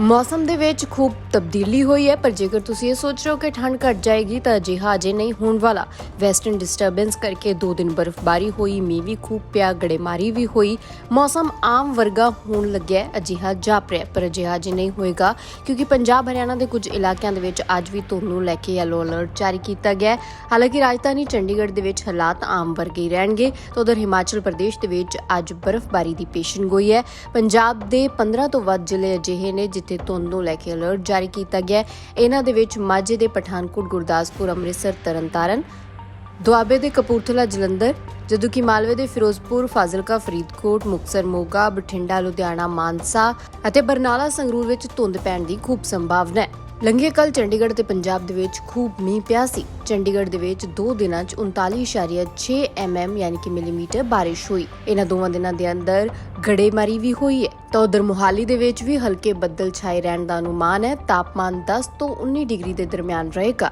ਮੌਸਮ ਦੇ ਵਿੱਚ ਖੂਬ ਤਬਦੀਲੀ ਹੋਈ ਹੈ, ਪਰ ਜੇਕਰ ਤੁਸੀਂ ਇਹ ਸੋਚ ਰਹੇ ਹੋ ਕਿ ਠੰਡ ਘਟ ਜਾਏਗੀ, ਤਾਂ ਅਜਿਹਾ ਅਜੇ ਨਹੀਂ ਹੋਣ ਵਾਲਾ। ਵੈਸਟਰਨ ਡਿਸਟਰਬੈਂਸ ਕਰਕੇ ਦੋ ਦਿਨ ਬਰਫ਼ਬਾਰੀ ਹੋਈ, ਮੀਂਹ ਵੀ ਖੂਬ ਪਿਆ, ਗੜੇਮਾਰੀ ਵੀ ਹੋਈ। ਮੌਸਮ ਆਮ ਵਰਗਾ ਹੋਣ ਲੱਗਿਆ, ਅਜਿਹਾ ਜਾਪ ਰਿਹਾ, ਪਰ ਅਜਿਹਾ ਅਜੇ ਨਹੀਂ ਹੋਏਗਾ, ਕਿਉਂਕਿ ਪੰਜਾਬ, ਹਰਿਆਣਾ ਦੇ ਕੁਝ ਇਲਾਕਿਆਂ ਦੇ ਵਿੱਚ ਅੱਜ ਵੀ ਧੁੰਦ ਨੂੰ ਲੈ ਕੇ ਯੈਲੋ ਅਲਰਟ ਜਾਰੀ ਕੀਤਾ ਗਿਆ ਹੈ। ਹਾਲਾਂਕਿ ਰਾਜਧਾਨੀ ਚੰਡੀਗੜ੍ਹ ਦੇ ਵਿੱਚ ਹਾਲਾਤ ਆਮ ਵਰਗੇ ਰਹਿਣਗੇ, ਤਾਂ ਉਧਰ ਹਿਮਾਚਲ ਪ੍ਰਦੇਸ਼ ਦੇ ਵਿੱਚ ਅੱਜ ਬਰਫ਼ਬਾਰੀ ਦੀ ਪੇਸ਼ਨਗੋਈ ਹੈ। ਪੰਜਾਬ ਦੇ 15 ਤੋਂ ਵੱਧ ਜ਼ਿਲ੍ਹੇ ਅਜਿਹੇ ਨੇ, ਜਿੱਥੇ ਧੁੰਦ ਨੂੰ ਲੈ ਕੇ ਅਲਰਟ ਜਾਰੀ ਕੀਤਾ ਗਿਆ ਹੈ। ਇਹਨਾਂ ਦੇ ਵਿੱਚ ਮਾਝੇ ਦੇ ਪਠਾਨਕੋਟ, ਗੁਰਦਾਸਪੁਰ, ਅੰਮ੍ਰਿਤਸਰ, ਤਰਨਤਾਰਨ, ਦੁਆਬੇ ਦੇ ਕਪੂਰਥਲਾ, ਜਲੰਧਰ ਜਦੋਂ ਕਿ ਮਾਲਵੇ ਦੇ ਫਿਰੋਜ਼ਪੁਰ, ਫਾਜ਼ਿਲਕਾ, ਫਰੀਦਕੋਟ, ਮੁਕਤਸਰ, ਮੋਗਾ, ਬਠਿੰਡਾ, ਲੁਧਿਆਣਾ, ਮਾਨਸਾ ਅਤੇ ਬਰਨਾਲਾ ਸੰਗਰੂਰ ਵਿੱਚ ਧੁੰਦ ਪੈਣ ਦੀ ਖੂਬ ਸੰਭਾਵਨਾ ਹੈ। ਲੰਘੇ ਕੱਲ ਚੰਡੀਗੜ੍ਹ ਤੇ ਪੰਜਾਬ ਦੇ ਵਿੱਚ ਖੂਬ ਮੀਂਹ ਪਿਆ ਸੀ। ਚੰਡੀਗੜ੍ਹ ਦੇ ਵਿੱਚ 2 ਦਿਨਾਂ 'ਚ 39.6 mm ਯਾਨੀ ਕਿ ਮਿਲੀਮੀਟਰ ਬਾਰਿਸ਼ ਹੋਈ। ਇਹਨਾਂ ਦੋਵਾਂ ਦਿਨਾਂ ਦੇ ਅੰਦਰ ਗੜੇਮਾਰੀ ਵੀ ਹੋਈ ਹੈ। ਤਾਂ ਉਧਰ ਮੁਹਾਲੀ ਦੇ ਵਿੱਚ ਵੀ ਹਲਕੇ ਬੱਦਲ ਛਾਏ ਰਹਿਣ ਦਾ ਅਨੁਮਾਨ ਹੈ। ਤਾਪਮਾਨ 10 ਤੋਂ 19 ਡਿਗਰੀ ਦੇ ਦਰਮਿਆਨ ਰਹੇਗਾ।